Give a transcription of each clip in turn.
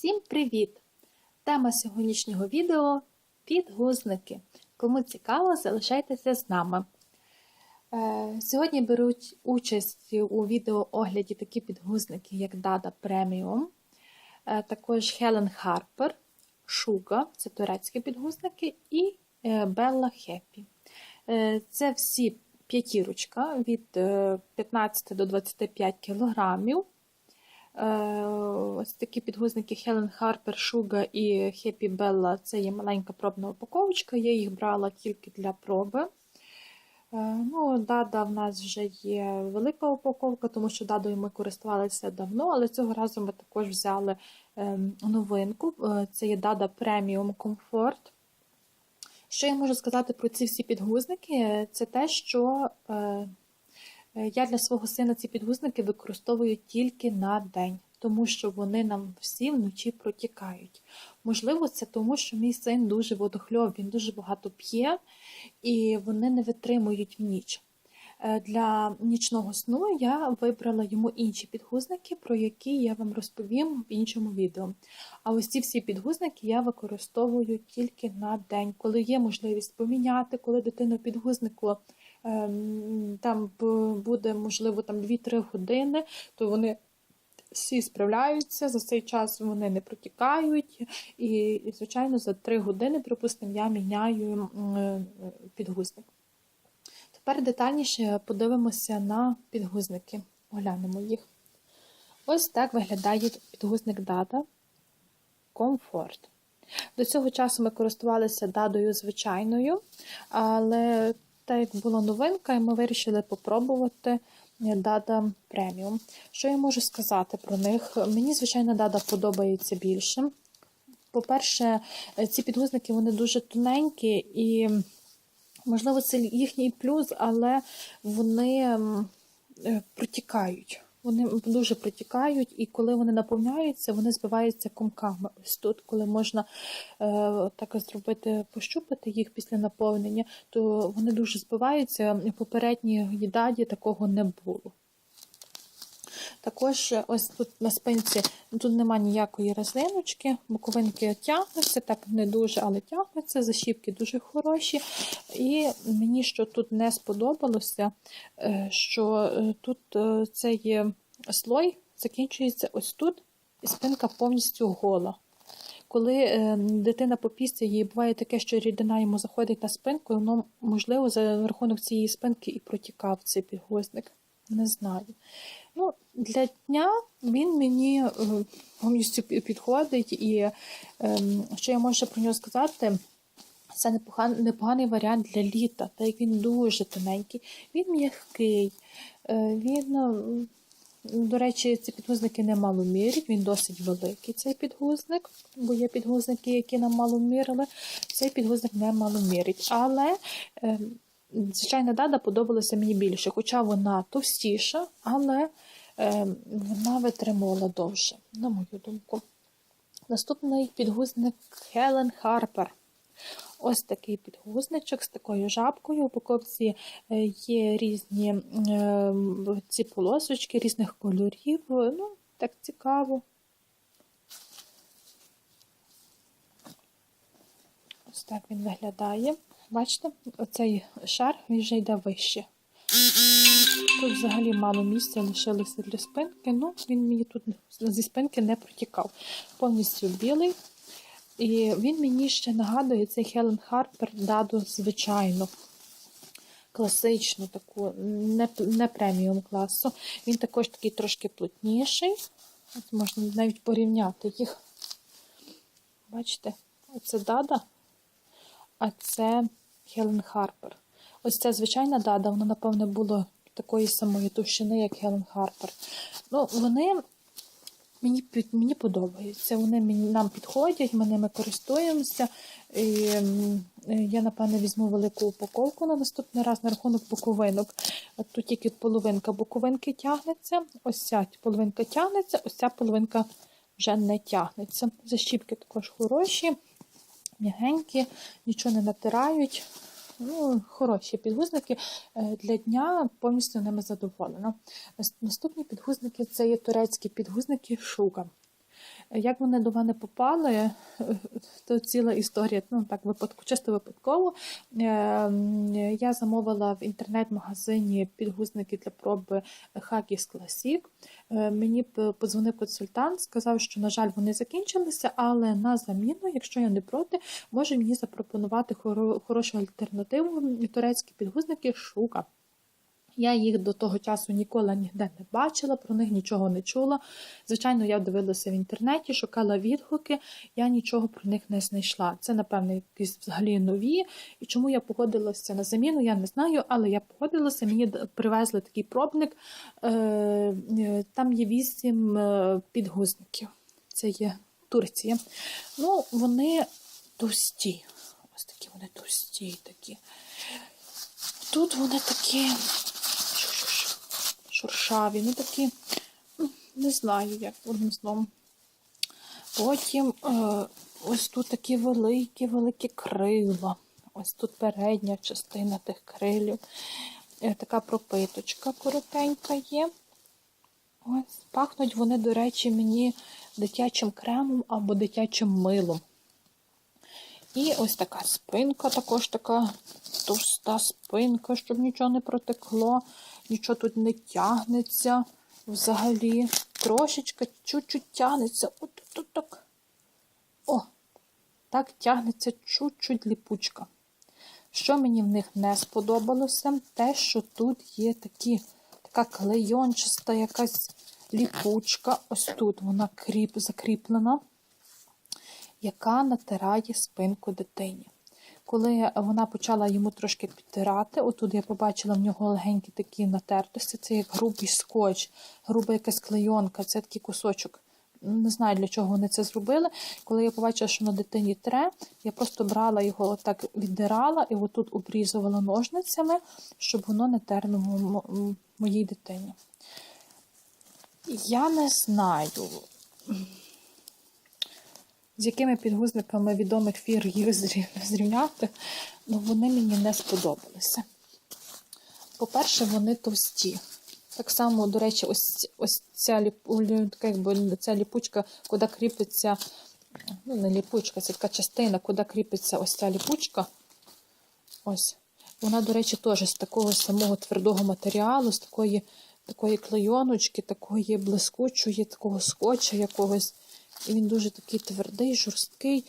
Всім привіт! Тема сьогоднішнього відео підгузники. Кому цікаво, залишайтеся з нами. Е, Сьогодні беруть участь у відеоогляді такі підгузники, як Dada Premium, е, також Helen Harper, Suga, це турецькі підгузники, і е, Bella Happy. Це всі п'ятірочка від е, 15 до 25 кілограмів. Е, Ось такі підгузники Helen Harper, Suga і Happy Bella це є маленька пробна упаковочка. Я їх брала тільки для проби. Е, Ну, Дада в нас вже є велика упаковка, тому що дадою ми користувалися давно, але цього разу ми також взяли е, новинку. Е, Це є Dada Premium Comfort. Що я можу сказати про ці всі підгузники? Це те, що я для свого сина ці підгузники використовую тільки на день, тому що вони нам всі вночі протікають. Можливо, це тому, що мій син дуже водохльов, він дуже багато п'є, і вони не витримують в ніч. Е, Для нічного сну я вибрала йому інші підгузники, про які я вам розповім в іншому відео. А ось ці всі підгузники я використовую тільки на день, коли є можливість поміняти, коли дитина підгузнику там буде, можливо, там 2-3 години, то вони всі справляються, за цей час вони не протікають, і, звичайно, за 3 години, припустимо, я міняю е, підгузник. Тепер детальніше подивимося на підгузники. Оглянемо їх. Ось так виглядає підгузник Dada Comfort. До цього часу ми користувалися дадою звичайною, але так як була новинка, і ми вирішили попробувати Дада преміум. Що я можу сказати про них? Мені, звичайно, Дада подобається більше. По-перше, ці підгузники вони дуже тоненькі і, можливо, це їхній плюс, але вони е, протікають. Вони дуже протікають, і коли вони наповняються, вони збиваються комками. Ось тут, коли можна е, так зробити, пощупати їх після наповнення, то вони дуже збиваються. Попередній даді такого не було. Також е, ось тут на спинці тут нема ніякої резиночки, боковинки тягнуться, так не дуже, але тягнуться, защіпки дуже хороші. І мені що тут не сподобалося, е, що е, тут цей слой закінчується ось тут, і спинка повністю гола. Коли дитина попісться, їй буває таке, що рідина йому заходить на спинку, і воно, можливо, за рахунок цієї спинки і протікав цей підгузник. Не знаю. Ну, Для дня він мені е, повністю підходить, і ем, що я можу про нього сказати, це непоганий, непоганий варіант для літа, так як він дуже тоненький, він м'який, е, він, е, до речі, ці підгузники не мало мірять, він досить великий цей підгузник, бо є підгузники, які нам мало мірили. Цей підгузник не мало мірить. Але звичайно, дада подобалася мені більше, хоча вона товстіша, але е, вона витримувала довше, на мою думку. Наступний підгузник Helen Harper. Ось такий підгузничок з такою жабкою. У упаковці е, є різні е, ці полосочки різних кольорів. Ну, так цікаво. Ось так він виглядає. Бачите, оцей шар він вже йде вище. Тут взагалі мало місця лишилося для спинки, ну він мені тут зі спинки не протікав. Повністю білий. І він мені ще нагадує цей Helen Harper Даду звичайно. Класичну таку, не, не преміум класу. Він також такий трошки плотніший. От можна навіть порівняти їх. Бачите, оце Дада, а це Helen Harper. Ось ця звичайна Дада, вона, напевне, була такої самої товщини, як Helen Harper. Ну, вони мені, мені подобаються. Вони мені, нам підходять, ми ними користуємося. І, я, напевне, візьму велику упаковку на наступний раз на рахунок боковинок. Тут тільки половинка боковинки тягнеться, ось ця половинка тягнеться, ось ця половинка вже не тягнеться. Защіпки також хороші, м'ягенькі, нічого не натирають. Ну, хороші підгузники Е, для дня повністю ними задоволена. Наступні підгузники це є турецькі підгузники Шуга. Як вони до мене попали, то ціла історія, ну так, випадку, чисто випадково. Е, Я замовила в інтернет-магазині підгузники для проби Haggis Classic. Е, Мені подзвонив консультант, сказав, що, на жаль, вони закінчилися, але на заміну, якщо я не проти, може мені запропонувати хоро- хорошу альтернативу турецькі підгузники Шука. Я їх до того часу ніколи ніде не бачила, про них нічого не чула. Звичайно, я дивилася в інтернеті, шукала відгуки, я нічого про них не знайшла. Це, напевно, якісь взагалі нові. І чому я погодилася на заміну, я не знаю, але я погодилася, мені привезли такий пробник. Е, е, Там є вісім е, підгузників. Це є Турція. Ну, вони товсті. Ось такі вони товсті такі. Тут вони такі шуршаві, ну такі, не знаю, як одним словом. Потім е, ось тут такі великі, великі крила. Ось тут передня частина тих крилів. Е, така пропиточка коротенька є. Ось, пахнуть вони, до речі, мені дитячим кремом або дитячим милом. І ось така спинка, також така товста спинка, щоб нічого не протекло, нічого тут не тягнеться взагалі. Трошечки, чуть-чуть тягнеться. От тут так. О, так тягнеться чуть-чуть ліпучка. Що мені в них не сподобалося, те, що тут є такі, така клейончаста якась ліпучка. Ось тут вона кріп, закріплена яка натирає спинку дитині. Коли вона почала йому трошки підтирати, отут я побачила в нього легенькі такі натертості, це як грубий скотч, груба якась клейонка, це такий кусочок. Не знаю, для чого вони це зробили. Коли я побачила, що на дитині тре, я просто брала його, отак віддирала і отут обрізувала ножницями, щоб воно не мо- моїй дитині. Я не знаю, з якими підгузниками відомих фір їх зрівняти, ну вони мені не сподобалися. По-перше, вони товсті. Так само, до речі, ось, ось ця, якби, ця ліпучка, куди кріпиться, ну, не ліпучка, це така частина, куди кріпиться ось ця ліпучка. Ось. Вона, до речі, теж з такого самого твердого матеріалу, з такої, такої клейоночки, такої блискучої, такого скотча якогось. І він дуже такий твердий, жорсткий.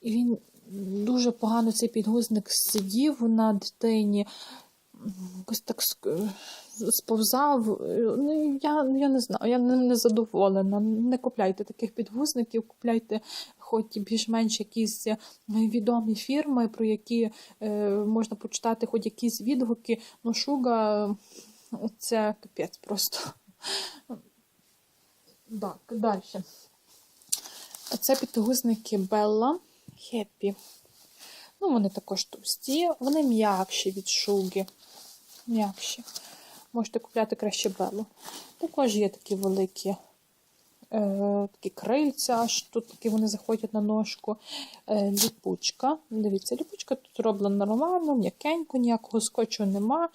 І він дуже погано цей підгузник сидів на дитині. Якось так сповзав. Ну, я, я не знаю, я не, не задоволена. Не купляйте таких підгузників, купляйте хоч більш-менш якісь е, відомі фірми, про які е, можна почитати хоч якісь відгуки. Ну, шуга це капець просто. Так, далі. Це підгузники Bella Happy. Ну, вони також товсті, вони м'якші від шуги. М'якші. Можете купляти краще Беллу. Також є такі великі е, такі крильця, аж тут такі вони заходять на ножку. Е, ліпучка. Дивіться, ліпучка тут зроблена нормально, м'якенько, ніякого скотчу нема.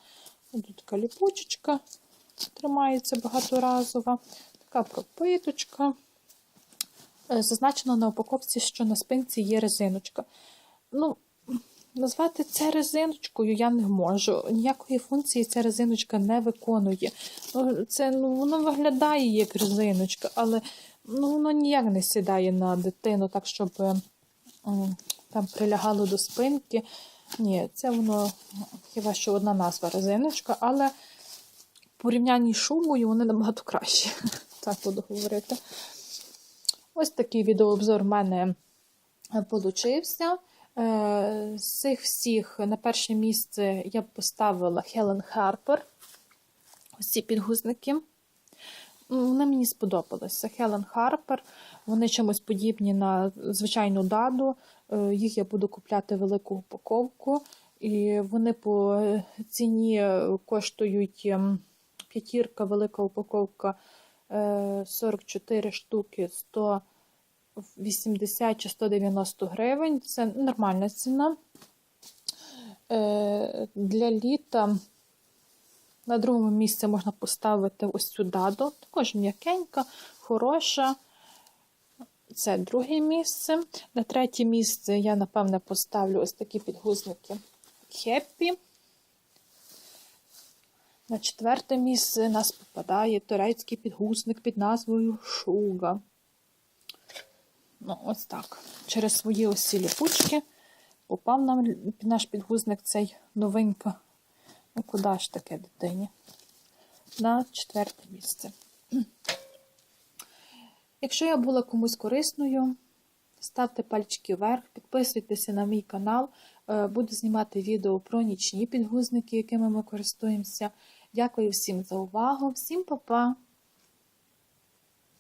Тут така ліпучечка тримається багаторазова. Така пропиточка. Е, Зазначено на упаковці, що на спинці є резиночка. Ну, назвати це резиночкою я не можу. Ніякої функції ця резиночка не виконує. Ну, Це, ну, воно виглядає як резиночка, але ну, воно ніяк не сідає на дитину, так, щоб там прилягало до спинки. Ні, це воно хіба що одна назва резиночка, але в порівнянні з шумою вони набагато кращі. Так буду говорити. Ось такий відеообзор в мене получився. Е, З цих всіх на перше місце я б поставила Хелен Харпер. Ось ці підгузники. М, Вони мені сподобалися. Хелен Харпер. Вони чимось подібні на звичайну даду. Е, Їх я буду купляти велику упаковку. І вони по ціні коштують ем, п'ятірка, велика упаковка 44 штуки 180 чи 190 гривень. Це нормальна ціна. Е, Для літа на другому місці можна поставити ось цю даду. Також м'якенька, хороша. це друге місце. На третє місце я, напевне, поставлю ось такі підгузники Хеппі. На четверте місце нас попадає турецький підгузник під назвою Шуга. Ну, ось так. Через свої ось ці ліпучки попав нам наш підгузник цей новинка. Ну, куди ж таке дитині? На четверте місце. Якщо я була комусь корисною, ставте пальчики вверх, підписуйтеся на мій канал. Е, Буду знімати відео про нічні підгузники, якими ми користуємося. Дякую всім за увагу, всім па-па!